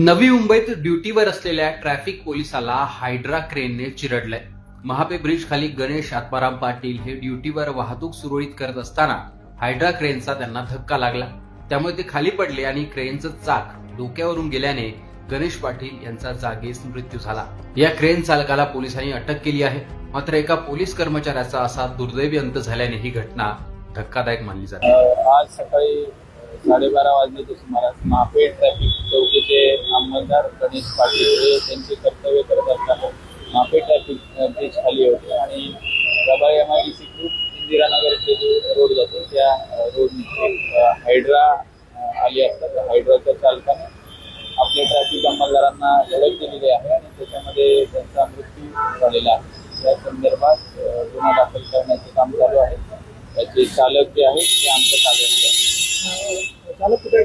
नवी मुंबईत ड्युटीवर असलेल्या ट्रॅफिक पोलिसाला हायड्रा क्रेनने चिरडलंय. महापे ब्रिज खाली गणेश आत्माराम पाटील हे ड्युटीवर वाहतूक सुरळीत करत असताना हायड्रा क्रेनचा त्यांना धक्का लागला. त्यामुळे ते खाली पडले आणि क्रेनचं चाक डोक्यावरून गेल्याने गणेश पाटील यांचा जागीच मृत्यू झाला. या क्रेन चालकाला पोलिसांनी अटक केली आहे. मात्र एका पोलीस कर्मचाऱ्याचा असा दुर्दैवी अंत झाल्याने ही घटना धक्कादायक मानली जाते. आज सकाळी साडेबारा वाजण्याच्या सुमारास महापेठ ट्रॅफिक चौकीचे अंमलदार गणेश पाटील हे त्यांचे कर्तव्य करत असताना महापे ट्रॅफिक ब्रिज खाली होते आणि रबाई एम आय डी सी खूप इंदिरानगरचे जे रोड जातो त्या रोडने हायड्रा आली असतात. त्या हायड्राच्या चालकाने आपल्या ट्रॅफिक अंमलदारांना धडक दिलेली आहे आणि त्याच्यामध्ये त्यांचा मृत्यू झालेला आहे. या संदर्भात गुन्हा दाखल करण्याचे काम चालू आहे. त्याचे चालक जे आहेत ते आमच्या ताब्यात चालक कुठे